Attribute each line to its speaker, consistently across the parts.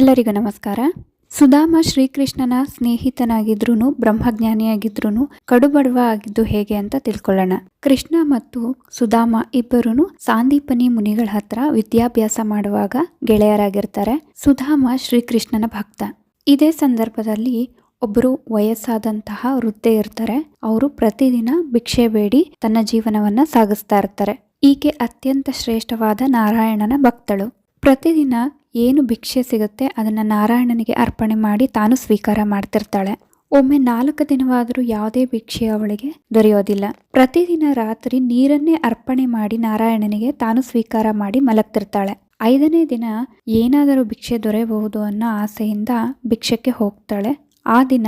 Speaker 1: ಎಲ್ಲರಿಗೂ ನಮಸ್ಕಾರ. ಸುಧಾಮ ಶ್ರೀಕೃಷ್ಣನ ಸ್ನೇಹಿತನಾಗಿದ್ರು ಬ್ರಹ್ಮಜ್ಞಾನಿಯಾಗಿದ್ರು ಕಡುಬಡವ ಆಗಿದ್ದು ಹೇಗೆ ಅಂತ ತಿಳ್ಕೊಳ್ಳೋಣ. ಕೃಷ್ಣ ಮತ್ತು ಸುಧಾಮ ಇಬ್ಬರು ಸಾಂದೀಪನಿ ಮುನಿಗಳ ಹತ್ರ ವಿದ್ಯಾಭ್ಯಾಸ ಮಾಡುವಾಗ ಗೆಳೆಯರಾಗಿರ್ತಾರೆ. ಸುಧಾಮ ಶ್ರೀಕೃಷ್ಣನ ಭಕ್ತ. ಇದೇ ಸಂದರ್ಭದಲ್ಲಿ ಒಬ್ಬರು ವಯಸ್ಸಾದಂತಹ ವೃದ್ಧೆ ಇರ್ತಾರೆ. ಅವರು ಪ್ರತಿದಿನ ಭಿಕ್ಷೆ ಬೇಡಿ ತನ್ನ ಜೀವನವನ್ನ ಸಾಗಿಸ್ತಾ ಇರ್ತಾರೆ. ಈಕೆ ಅತ್ಯಂತ ಶ್ರೇಷ್ಠವಾದ ನಾರಾಯಣನ ಭಕ್ತಳು. ಪ್ರತಿದಿನ ಏನು ಭಿಕ್ಷೆ ಸಿಗುತ್ತೆ ಅದನ್ನು ನಾರಾಯಣನಿಗೆ ಅರ್ಪಣೆ ಮಾಡಿ ತಾನು ಸ್ವೀಕಾರ ಮಾಡ್ತಿರ್ತಾಳೆ. ಒಮ್ಮೆ ನಾಲ್ಕು ದಿನವಾದರೂ ಯಾವುದೇ ಭಿಕ್ಷೆ ಅವಳಿಗೆ ದೊರೆಯೋದಿಲ್ಲ. ಪ್ರತಿದಿನ ರಾತ್ರಿ ನೀರನ್ನೇ ಅರ್ಪಣೆ ಮಾಡಿ ನಾರಾಯಣನಿಗೆ ತಾನು ಸ್ವೀಕಾರ ಮಾಡಿ ಮಲಗ್ತಿರ್ತಾಳೆ. ಐದನೇ ದಿನ ಏನಾದರೂ ಭಿಕ್ಷೆ ದೊರೆಯಬಹುದು ಅನ್ನೋ ಆಸೆಯಿಂದ ಭಿಕ್ಷಕ್ಕೆ ಹೋಗ್ತಾಳೆ. ಆ ದಿನ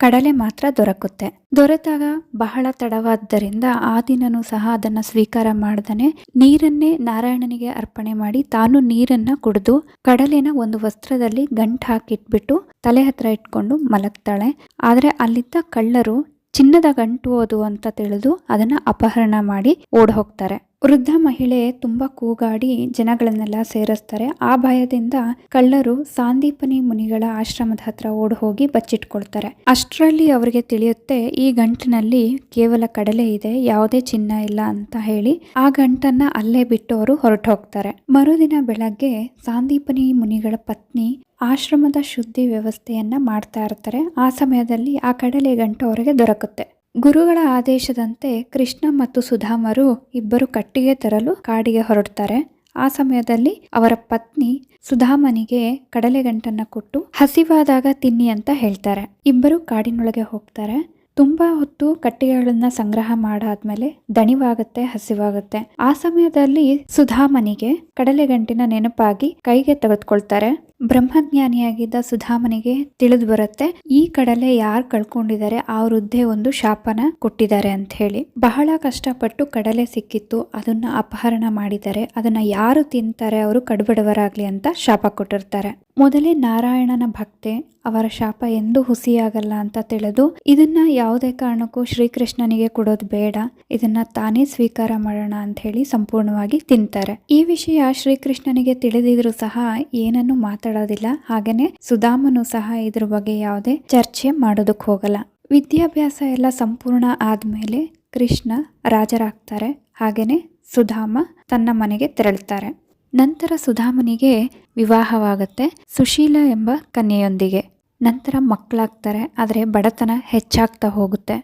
Speaker 1: ಕಡಲೆ ಮಾತ್ರ ದೊರಕುತ್ತೆ. ದೊರೆತಾಗ ಬಹಳ ತಡವಾದ್ದರಿಂದ ಆ ದಿನನೂ ಸಹ ಅದನ್ನು ಸ್ವೀಕಾರ ಮಾಡದನೆ ನೀರನ್ನೇ ನಾರಾಯಣನಿಗೆ ಅರ್ಪಣೆ ಮಾಡಿ ತಾನು ನೀರನ್ನ ಕುಡಿದು ಕಡಲೆನ ಒಂದು ವಸ್ತ್ರದಲ್ಲಿ ಗಂಟು ಹಾಕಿಟ್ಬಿಟ್ಟು ತಲೆ ಹತ್ರ ಇಟ್ಕೊಂಡು ಮಲಗ್ತಾಳೆ. ಆದರೆ ಅಲ್ಲಿದ್ದ ಕಳ್ಳರು ಚಿನ್ನದ ಗಂಟು ಅದು ಅಂತ ತಿಳಿದು ಅದನ್ನ ಅಪಹರಣ ಮಾಡಿ ಓಡ್ ಹೋಗ್ತಾರೆ ವೃದ್ಧ ಮಹಿಳೆ ತುಂಬಾ ಕೂಗಾಡಿ ಜನಗಳನ್ನೆಲ್ಲ ಸೇರಿಸ್ತಾರೆ. ಆ ಭಯದಿಂದ ಕಳ್ಳರು ಸಾಂದೀಪನಿ ಮುನಿಗಳ ಆಶ್ರಮದ ಹತ್ರ ಓಡ್ ಹೋಗಿ ಬಚ್ಚಿಟ್ಕೊಳ್ತಾರೆ. ಅಷ್ಟರಲ್ಲಿ ಅವರಿಗೆ ತಿಳಿಯುತ್ತೆ, ಈ ಗಂಟಿನಲ್ಲಿ ಕೇವಲ ಕಡಲೆ ಇದೆ, ಯಾವುದೇ ಚಿನ್ನ ಇಲ್ಲ ಅಂತ ಹೇಳಿ ಆ ಗಂಟನ್ನ ಅಲ್ಲೇ ಬಿಟ್ಟು ಅವರು ಹೊರಟು ಹೋಗ್ತಾರೆ ಮರುದಿನ ಬೆಳಗ್ಗೆ ಸಾಂದೀಪನಿ ಮುನಿಗಳ ಪತ್ನಿ ಆಶ್ರಮದ ಶುದ್ಧಿ ವ್ಯವಸ್ಥೆಯನ್ನ ಮಾಡ್ತಾ ಇರ್ತಾರೆ. ಆ ಸಮಯದಲ್ಲಿ ಆ ಕಡಲೆ ಗಂಟು ಅವರಿಗೆ ದೊರಕುತ್ತೆ. ಗುರುಗಳ ಆದೇಶದಂತೆ ಕೃಷ್ಣ ಮತ್ತು ಸುಧಾಮರು ಇಬ್ಬರು ಕಟ್ಟಿಗೆ ತರಲು ಕಾಡಿಗೆ ಹೊರಡ್ತಾರೆ. ಆ ಸಮಯದಲ್ಲಿ ಅವರ ಪತ್ನಿ ಸುಧಾಮನಿಗೆ ಕಡಲೆ ಗಂಟನ್ನ ಕೊಟ್ಟು ಹಸಿವಾದಾಗ ತಿನ್ನಿ ಅಂತ ಹೇಳ್ತಾರೆ. ಇಬ್ಬರು ಕಾಡಿನೊಳಗೆ ಹೋಗ್ತಾರೆ. ತುಂಬಾ ಹೊತ್ತು ಕಟ್ಟಿಗೆಗಳನ್ನ ಸಂಗ್ರಹ ಮಾಡಾದ್ಮೇಲೆ ದಣಿವಾಗುತ್ತೆ, ಹಸಿವಾಗುತ್ತೆ. ಆ ಸಮಯದಲ್ಲಿ ಸುಧಾಮನಿಗೆ ಕಡಲೆ ಗಂಟಿನ ನೆನಪಾಗಿ ಕೈಗೆ ತೆಗೆದುಕೊಳ್ತಾರೆ. ಬ್ರಹ್ಮಜ್ಞಾನಿಯಾಗಿದ್ದ ಸುಧಾಮನಿಗೆ ತಿಳಿದು ಬರುತ್ತೆ, ಈ ಕಡಲೆ ಯಾರು ಕಳ್ಕೊಂಡಿದ್ದಾರೆ? ಆ ವೃದ್ಧೆ ಒಂದು ಶಾಪನ ಕೊಟ್ಟಿದ್ದಾರೆ ಅಂತ ಹೇಳಿ ಬಹಳ ಕಷ್ಟಪಟ್ಟು ಕಡಲೆ ಸಿಕ್ಕಿತ್ತು, ಅದನ್ನ ಅಪಹರಣ ಮಾಡಿದ್ದಾರೆ. ಅದನ್ನ ಯಾರು ತಿಂತಾರೆ? ಅವರು ಕಡುಬಡವರಾಗ್ಲಿ ಅಂತ ಶಾಪ ಕೊಟ್ಟಿರ್ತಾರೆ. ಮೊದಲೇ ನಾರಾಯಣನ ಭಕ್ತೆ ಅವರ ಶಾಪ ಎಂದೂ ಹುಸಿಯಾಗಲ್ಲ ಅಂತ ತಿಳಿದು ಇದನ್ನ ಯಾವುದೇ ಕಾರಣಕ್ಕೂ ಶ್ರೀಕೃಷ್ಣನಿಗೆ ಕೊಡೋದು ಬೇಡ. ಇದನ್ನ ತಾನೇ ಸ್ವೀಕಾರ ಮಾಡೋಣ ಅಂತ ಹೇಳಿ ಸಂಪೂರ್ಣವಾಗಿ ತಿಂತಾರೆ. ಈ ವಿಷಯ ಶ್ರೀಕೃಷ್ಣನಿಗೆ ತಿಳಿದಿದ್ರು ಸಹ ಏನನ್ನು ಮಾತಾಡೋದಿಲ್ಲ. ಹಾಗೇನೆ ಸುಧಾಮನು ಸಹ ಇದ್ರ ಬಗ್ಗೆ ಯಾವುದೇ ಚರ್ಚೆ ಮಾಡೋದಕ್ಕೆ ಹೋಗಲ್ಲ. ವಿದ್ಯಾಭ್ಯಾಸ ಎಲ್ಲ ಸಂಪೂರ್ಣ ಆದ್ಮೇಲೆ ಕೃಷ್ಣ ರಾಜರಾಗ್ತಾರೆ. ಹಾಗೇನೆ ಸುಧಾಮ ತನ್ನ ಮನೆಗೆ ತೆರಳ್ತಾರೆ. ನಂತರ ಸುಧಾಮನಿಗೆ ವಿವಾಹವಾಗತ್ತೆ ಸುಶೀಲ ಎಂಬ ಕನ್ಯೆಯೊಂದಿಗೆ. ನಂತರ ಮಕ್ಕಳಾಗ್ತಾರೆ, ಆದರೆ ಬಡತನ ಹೆಚ್ಚಾಗ್ತಾ ಹೋಗುತ್ತೆ.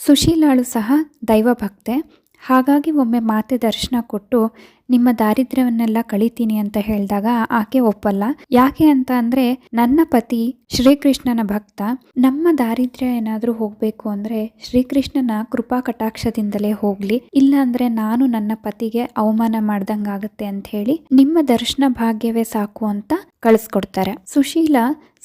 Speaker 1: ಸುಶೀಲಾಳು ಸಹ ದೈವ ಭಕ್ತೆ ಹಾಗಾಗಿ ಒಮ್ಮೆ ಮಾತೆ ದರ್ಶನ ಕೊಟ್ಟು ನಿಮ್ಮ ದಾರಿದ್ರ್ಯವನ್ನೆಲ್ಲ ಕಳಿತೀನಿ ಅಂತ ಹೇಳಿದಾಗ ಆಕೆ ಒಪ್ಪಲ್ಲ. ಯಾಕೆ ಅಂತ ಅಂದ್ರೆ, ನನ್ನ ಪತಿ ಶ್ರೀಕೃಷ್ಣನ ಭಕ್ತ. ನಮ್ಮ ದಾರಿದ್ರ್ಯ ಏನಾದ್ರೂ ಹೋಗ್ಬೇಕು ಅಂದ್ರೆ ಶ್ರೀಕೃಷ್ಣನ ಕೃಪಾ ಕಟಾಕ್ಷದಿಂದಲೇ ಹೋಗ್ಲಿ. ಇಲ್ಲ ಅಂದ್ರೆ ನಾನು ನನ್ನ ಪತಿಗೆ ಅವಮಾನ ಮಾಡ್ದಂಗಾಗತ್ತೆ ಅಂತ ಹೇಳಿ ನಿಮ್ಮ ದರ್ಶನ ಭಾಗ್ಯವೇ ಸಾಕು ಅಂತ ಕಳಿಸ್ಕೊಡ್ತಾರೆ. ಸುಶೀಲ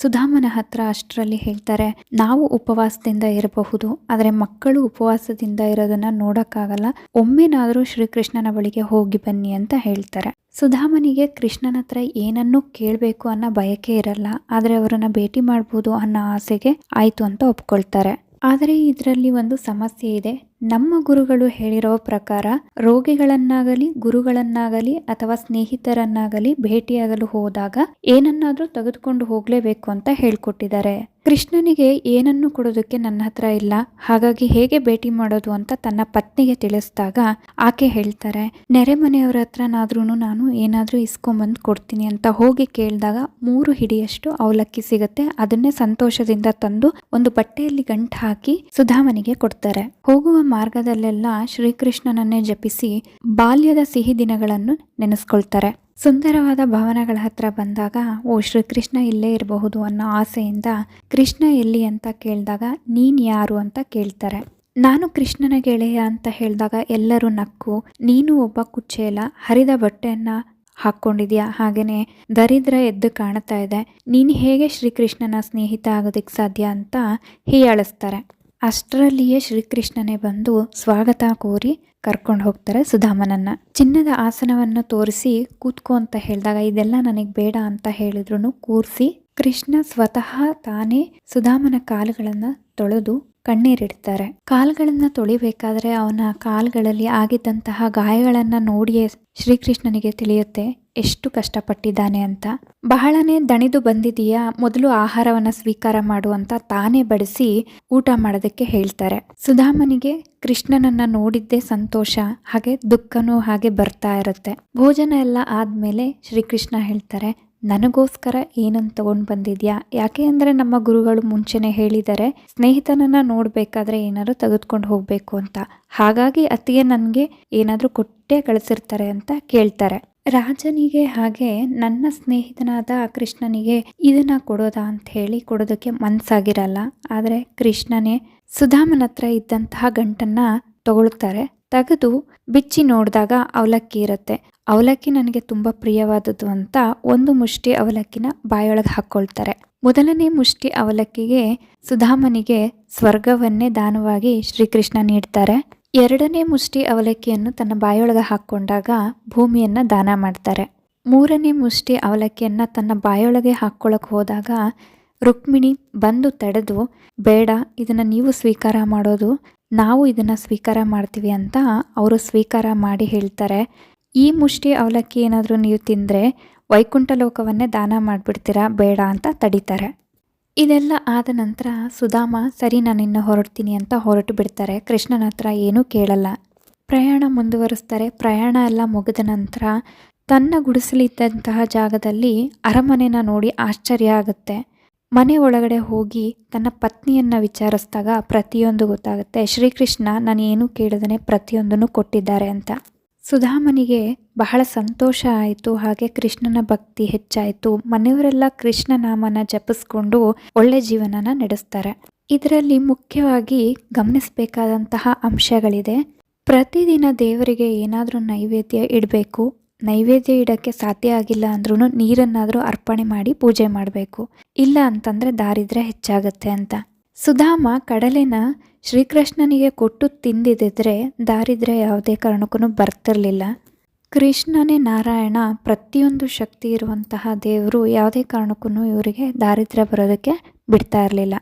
Speaker 1: ಸುಧಾಮನ ಹತ್ರ ಅಷ್ಟರಲ್ಲಿ ಹೇಳ್ತಾರೆ, ನಾವು ಉಪವಾಸದಿಂದ ಇರಬಹುದು, ಆದರೆ ಮಕ್ಕಳು ಉಪವಾಸದಿಂದ ಇರೋದನ್ನ ನೋಡಕ್ಕಾಗಲ್ಲ. ಒಮ್ಮೆನಾದರೂ ಶ್ರೀಕೃಷ್ಣನ ಬಳಿಗೆ ಹೋಗಿ ಬನ್ನಿ ಅಂತ ಹೇಳ್ತಾರೆ. ಸುಧಾಮನಿಗೆ ಕೃಷ್ಣನ ಹತ್ರ ಏನನ್ನೂ ಕೇಳಬೇಕು ಅನ್ನೋ ಬಯಕೆ ಇರಲ್ಲ. ಆದರೆ ಅವರನ್ನು ಭೇಟಿ ಮಾಡ್ಬೋದು ಅನ್ನೋ ಆಸೆಗೆ ಆಯಿತು ಅಂತ ಒಪ್ಕೊಳ್ತಾರೆ. ಆದರೆ ಇದರಲ್ಲಿ ಒಂದು ಸಮಸ್ಯೆ ಇದೆ. ನಮ್ಮ ಗುರುಗಳು ಹೇಳಿರೋ ಪ್ರಕಾರ ರೋಗಿಗಳನ್ನಾಗಲಿ, ಗುರುಗಳನ್ನಾಗಲಿ ಅಥವಾ ಸ್ನೇಹಿತರನ್ನಾಗಲಿ ಭೇಟಿಯಾಗಲು ಹೋದಾಗ ಏನನ್ನಾದರೂ ತೆಗೆದುಕೊಂಡು ಹೋಗಲೇಬೇಕು ಅಂತ ಹೇಳ್ಕೊಟ್ಟಿದ್ದಾರೆ. ಕೃಷ್ಣನಿಗೆ ಏನನ್ನು ಕೊಡೋದಕ್ಕೆ ನನ್ನ ಹತ್ರ ಇಲ್ಲ. ಹಾಗಾಗಿ ಹೇಗೆ ಭೇಟಿ ಮಾಡೋದು ಅಂತ ತನ್ನ ಪತ್ನಿಗೆ ತಿಳಿಸಿದಾಗ ಆಕೆ ಹೇಳ್ತಾರೆ, ನೆರೆ ಮನೆಯವರ ಹತ್ರನಾದ್ರೂ ನಾನು ಏನಾದರೂ ಇಸ್ಕೊಂಬಂದು ಕೊಡ್ತೀನಿ ಅಂತ ಹೋಗಿ ಕೇಳಿದಾಗ ಮೂರು ಹಿಡಿಯಷ್ಟು ಅವಲಕ್ಕಿ ಸಿಗುತ್ತೆ. ಅದನ್ನೇ ಸಂತೋಷದಿಂದ ತಂದು ಒಂದು ಬಟ್ಟೆಯಲ್ಲಿ ಗಂಟು ಹಾಕಿ ಸುಧಾಮನಿಗೆ ಕೊಡ್ತಾರೆ. ಹೋಗುವ ಮಾರ್ಗದಲ್ಲೆಲ್ಲ ಶ್ರೀಕೃಷ್ಣನನ್ನೇ ಜಪಿಸಿ ಬಾಲ್ಯದ ಸಿಹಿ ದಿನಗಳನ್ನು ನೆನೆಸ್ಕೊಳ್ತಾರೆ. ಸುಂದರವಾದ ಭವನಗಳ ಹತ್ರ ಬಂದಾಗ, ಓ, ಶ್ರೀಕೃಷ್ಣ ಇಲ್ಲೇ ಇರಬಹುದು ಅನ್ನೋ ಆಸೆಯಿಂದ ಕೃಷ್ಣ ಎಲ್ಲಿ ಅಂತ ಕೇಳಿದಾಗ, ನೀನ್ ಯಾರು ಅಂತ ಕೇಳ್ತಾರೆ. ನಾನು ಕೃಷ್ಣನ ಗೆಳೆಯ ಅಂತ ಹೇಳಿದಾಗ ಎಲ್ಲರೂ ನಕ್ಕು, ನೀನು ಒಬ್ಬ ಕುಚ್ಚೇಲ ಹರಿದ ಬಟ್ಟೆಯನ್ನ ಹಾಕ್ಕೊಂಡಿದ್ಯಾ ಹಾಗೇನೆ ದರಿದ್ರ ಎದ್ದು ಕಾಣ್ತಾ ಇದೆ, ನೀನು ಹೇಗೆ ಶ್ರೀಕೃಷ್ಣನ ಸ್ನೇಹಿತ ಆಗೋದಕ್ಕೆ ಸಾಧ್ಯ ಅಂತ ಹೀಯಾಳಿಸ್ತಾರೆ. ಅಷ್ಟರಲ್ಲಿಯೇ ಶ್ರೀಕೃಷ್ಣನೇ ಬಂದು ಸ್ವಾಗತ ಕೋರಿ ಕರ್ಕೊಂಡು ಹೋಗ್ತಾರೆ. ಸುಧಾಮನನ್ನ ಚಿನ್ನದ ಆಸನವನ್ನು ತೋರಿಸಿ ಕೂತ್ಕೋ ಅಂತ ಹೇಳಿದಾಗ, ಇದೆಲ್ಲ ನನಗೆ ಬೇಡ ಅಂತ ಹೇಳಿದ್ರು ಕೂರಿಸಿ ಕೃಷ್ಣ ಸ್ವತಃ ತಾನೇ ಸುಧಾಮನ ಕಾಲುಗಳನ್ನು ತೊಳೆದು ಕಣ್ಣೀರಿಡ್ತಾರೆ ಕಾಲುಗಳನ್ನು ತೊಳಿಬೇಕಾದ್ರೆ ಅವನ ಕಾಲ್ಗಳಲ್ಲಿ ಆಗಿದ್ದಂತಹ ಗಾಯಗಳನ್ನು ನೋಡಿಯೇ ಶ್ರೀಕೃಷ್ಣನಿಗೆ ತಿಳಿಯುತ್ತೆ, ಎಷ್ಟು ಕಷ್ಟಪಟ್ಟಿದ್ದಾನೆ ಅಂತ. ಬಹಳನೇ ದಣಿದು ಬಂದಿದೀಯಾ, ಮೊದಲು ಆಹಾರವನ್ನ ಸ್ವೀಕಾರ ಮಾಡು ಅಂತ ತಾನೇ ಬಡಿಸಿ ಊಟ ಮಾಡೋದಕ್ಕೆ ಹೇಳ್ತಾರೆ. ಸುಧಾಮನಿಗೆ ಕೃಷ್ಣನನ್ನ ನೋಡಿದ್ದೇ ಸಂತೋಷ, ಹಾಗೆ ದುಃಖನೂ ಹಾಗೆ ಬರ್ತಾ ಇರುತ್ತೆ. ಭೋಜನ ಎಲ್ಲ ಆದ್ಮೇಲೆ ಶ್ರೀಕೃಷ್ಣ ಹೇಳ್ತಾರೆ ನನಗೋಸ್ಕರ ಏನನ್ನು ತಗೊಂಡು ಬಂದಿದ್ಯಾ? ಯಾಕೆ ಅಂದರೆ ನಮ್ಮ ಗುರುಗಳು ಮುಂಚೆನೇ ಹೇಳಿದ್ದಾರೆ ಸ್ನೇಹಿತನನ್ನು ನೋಡಬೇಕಾದ್ರೆ ಏನಾದರೂ ತೆಗೆದುಕೊಂಡು ಹೋಗಬೇಕು ಅಂತ. ಹಾಗಾಗಿ ಅತ್ತಿಗೆ ನನಗೆ ಏನಾದರೂ ಕೊಟ್ಟೆ ಕಳಿಸಿರ್ತಾರೆ ಅಂತ ಕೇಳ್ತಾರೆ. ರಾಜನಿಗೆ ಹಾಗೆ ನನ್ನ ಸ್ನೇಹಿತನಾದ ಕೃಷ್ಣನಿಗೆ ಇದನ್ನ ಕೊಡೋದಾ ಅಂತ ಹೇಳಿ ಕೊಡೋದಕ್ಕೆ ಮನ್ಸಾಗಿರಲ್ಲ. ಆದರೆ ಕೃಷ್ಣನೇ ಸುಧಾಮನ ಹತ್ರ ಇದ್ದಂತಹ ಗಂಟನ್ನ ತಗೊಳ್ತಾರೆ. ತೆಗೆದು ಬಿಚ್ಚಿ ನೋಡಿದಾಗ ಅವಲಕ್ಕಿ ಇರುತ್ತೆ. ಅವಲಕ್ಕಿ ನನಗೆ ತುಂಬ ಪ್ರಿಯವಾದದ್ದು ಅಂತ ಒಂದು ಮುಷ್ಟಿ ಅವಲಕ್ಕಿನ ಬಾಯೊಳಗೆ ಹಾಕ್ಕೊಳ್ತಾರೆ ಮೊದಲನೇ ಮುಷ್ಟಿ ಅವಲಕ್ಕಿಗೆ ಸುಧಾಮನಿಗೆ ಸ್ವರ್ಗವನ್ನೇ ದಾನವಾಗಿ ಶ್ರೀಕೃಷ್ಣ ನೀಡ್ತಾರೆ. ಎರಡನೇ ಮುಷ್ಟಿ ಅವಲಕ್ಕಿಯನ್ನು ತನ್ನ ಬಾಯೊಳಗೆ ಹಾಕ್ಕೊಂಡಾಗ ಭೂಮಿಯನ್ನು ದಾನ ಮಾಡ್ತಾರೆ. ಮೂರನೇ ಮುಷ್ಟಿ ಅವಲಕ್ಕಿಯನ್ನು ತನ್ನ ಬಾಯೊಳಗೆ ಹಾಕ್ಕೊಳ್ಳೋಕೆ ಹೋದಾಗ ರುಕ್ಮಿಣಿ ಬಂದು ತಡೆದು, ಬೇಡ, ಇದನ್ನು ನೀವು ಸ್ವೀಕಾರ ಮಾಡೋದು, ನಾವು ಇದನ್ನು ಸ್ವೀಕಾರ ಮಾಡ್ತೀವಿ ಅಂತ ಅವರು ಸ್ವೀಕಾರ ಮಾಡಿ ಹೇಳ್ತಾರೆ. ಈ ಮುಷ್ಟಿ ಅವಲಕ್ಕಿ ಏನಾದರೂ ನೀವು ತಿಂದರೆ ವೈಕುಂಠ ಲೋಕವನ್ನೇ ದಾನ ಮಾಡಿಬಿಡ್ತೀರಾ? ಬೇಡ ಅಂತ ತಡೀತಾರೆ. ಇದೆಲ್ಲ ಆದ ನಂತರ ಸುಧಾಮ, ಸರಿ ನಾನಿನ್ನು ಹೊರಡ್ತೀನಿ ಅಂತ ಹೊರಟು ಬಿಡ್ತಾರೆ. ಕೃಷ್ಣನ ಹತ್ರ ಏನೂ ಕೇಳಲ್ಲ. ಪ್ರಯಾಣ ಮುಂದುವರಿಸ್ತಾರೆ. ಪ್ರಯಾಣ ಎಲ್ಲ ಮುಗಿದ ನಂತರ ತನ್ನ ಗುಡಿಸಲಿದ್ದಂತಹ ಜಾಗದಲ್ಲಿ ಅರಮನೆನ ನೋಡಿ ಆಶ್ಚರ್ಯ ಆಗುತ್ತೆ. ಮನೆ ಒಳಗಡೆ ಹೋಗಿ ತನ್ನ ಪತ್ನಿಯನ್ನು ವಿಚಾರಿಸಿದಾಗ ಪ್ರತಿಯೊಂದು ಗೊತ್ತಾಗುತ್ತೆ. ಶ್ರೀಕೃಷ್ಣ ನಾನು ಏನೂ ಕೇಳದೇ ಪ್ರತಿಯೊಂದನ್ನು ಕೊಟ್ಟಿದ್ದಾರೆ ಅಂತ. ಸುಧಾಮನಿಗೆ ಬಹಳ ಸಂತೋಷ ಆಯಿತು, ಹಾಗೆ ಕೃಷ್ಣನ ಭಕ್ತಿ ಹೆಚ್ಚಾಯಿತು. ಮನೆಯವರೆಲ್ಲ ಕೃಷ್ಣ ನಾಮನ ಜಪಿಸ್ಕೊಂಡು ಒಳ್ಳೆ ಜೀವನನ ನಡೆಸ್ತಾರೆ. ಇದರಲ್ಲಿ ಮುಖ್ಯವಾಗಿ ಗಮನಿಸಬೇಕಾದಂತಹ ಅಂಶಗಳಿದೆ. ಪ್ರತಿದಿನ ದೇವರಿಗೆ ಏನಾದರೂ ನೈವೇದ್ಯ ಇಡಬೇಕು. ನೈವೇದ್ಯ ಇಡಕ್ಕೆ ಸಾಧ್ಯ ಆಗಿಲ್ಲ ಅಂದ್ರೂ ನೀರನ್ನಾದರೂ ಅರ್ಪಣೆ ಮಾಡಿ ಪೂಜೆ ಮಾಡಬೇಕು. ಇಲ್ಲ ಅಂತಂದರೆ ದಾರಿದ್ರ್ಯ ಹೆಚ್ಚಾಗತ್ತೆ ಅಂತ. ಸುಧಾಮ ಕಡಲೆನ ಶ್ರೀಕೃಷ್ಣನಿಗೆ ಕೊಟ್ಟು ತಿಂದಿದ್ದರೆ ದಾರಿದ್ರ್ಯ ಯಾವುದೇ ಕಾರಣಕ್ಕೂ ಬರ್ತಿರಲಿಲ್ಲ. ಕೃಷ್ಣನೇ ನಾರಾಯಣ ಪ್ರತಿಯೊಂದು ಶಕ್ತಿ ಇರುವಂತಹ ದೇವರು ಯಾವುದೇ ಕಾರಣಕ್ಕೂ ಇವರಿಗೆ ದಾರಿದ್ರ್ಯ ಬರೋದಕ್ಕೆ ಬಿಡ್ತಾ ಇರಲಿಲ್ಲ.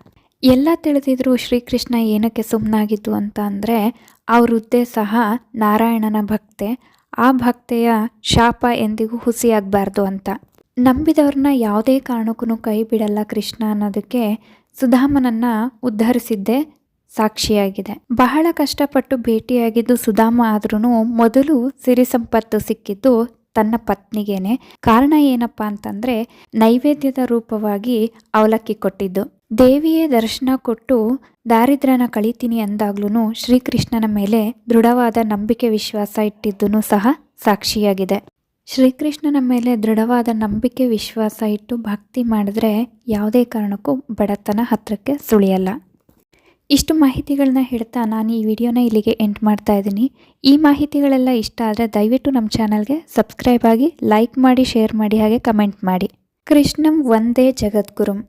Speaker 1: ಎಲ್ಲ ತಿಳಿದಿದ್ರು ಶ್ರೀಕೃಷ್ಣ ಏನಕ್ಕೆ ಸುಮ್ಮನಾಗಿದ್ದು ಅಂತ ಅಂದರೆ ಆ ಸಹ ನಾರಾಯಣನ ಭಕ್ತೆ. ಆ ಭಕ್ತೆಯ ಶಾಪ ಎಂದಿಗೂ ಹುಸಿಯಾಗಬಾರ್ದು ಅಂತ. ನಂಬಿದವ್ರನ್ನ ಯಾವುದೇ ಕಾರಣಕ್ಕೂ ಕೈ ಬಿಡಲ್ಲ ಕೃಷ್ಣ ಅನ್ನೋದಕ್ಕೆ ಸುಧಾಮನನ್ನು ಉದ್ಧರಿಸಿದ್ದೇ ಸಾಕ್ಷಿಯಾಗಿದೆ. ಬಹಳ ಕಷ್ಟಪಟ್ಟು ಭೇಟಿಯಾಗಿದ್ದು ಸುಧಾಮ ಆದ್ರೂ ಮೊದಲು ಸಿರಿ ಸಂಪತ್ತು ಸಿಕ್ಕಿದ್ದು ತನ್ನ ಪತ್ನಿಗೇನೆ. ಕಾರಣ ಏನಪ್ಪಾ ಅಂತಂದ್ರೆ, ನೈವೇದ್ಯದ ರೂಪವಾಗಿ ಅವಲಕ್ಕಿ ಕೊಟ್ಟಿದ್ದು. ದೇವಿಯೇ ದರ್ಶನ ಕೊಟ್ಟು ದಾರಿದ್ರ್ಯನ ಕಳಿತೀನಿ ಅಂದಾಗ್ಲೂ ಶ್ರೀಕೃಷ್ಣನ ಮೇಲೆ ದೃಢವಾದ ನಂಬಿಕೆ ವಿಶ್ವಾಸ ಇಟ್ಟಿದ್ದು ಸಹ ಸಾಕ್ಷಿಯಾಗಿದೆ. ಶ್ರೀಕೃಷ್ಣನ ಮೇಲೆ ದೃಢವಾದ ನಂಬಿಕೆ ವಿಶ್ವಾಸ ಇಟ್ಟು ಭಕ್ತಿ ಮಾಡಿದ್ರೆ ಯಾವುದೇ ಕಾರಣಕ್ಕೂ ಬಡತನ ಹತ್ರಕ್ಕೆ ಸುಳಿಯಲ್ಲ. ಇಷ್ಟು ಮಾಹಿತಿಗಳನ್ನ ಹೇಳ್ತಾ ನಾನು ಈ ವಿಡಿಯೋನ ಇಲ್ಲಿಗೆ ಎಂಡ್ ಮಾಡ್ತಾ ಇದ್ದೀನಿ. ಈ ಮಾಹಿತಿಗಳೆಲ್ಲ ಇಷ್ಟ ಆದರೆ ದಯವಿಟ್ಟು ನಮ್ಮ ಚಾನಲ್ಗೆ ಸಬ್ಸ್ಕ್ರೈಬ್ ಆಗಿ ಲೈಕ್ ಮಾಡಿ ಶೇರ್ ಮಾಡಿ, ಹಾಗೆ ಕಮೆಂಟ್ ಮಾಡಿ. ಕೃಷ್ಣಂ ಒಂದೇ ಜಗದ್ಗುರುಂ.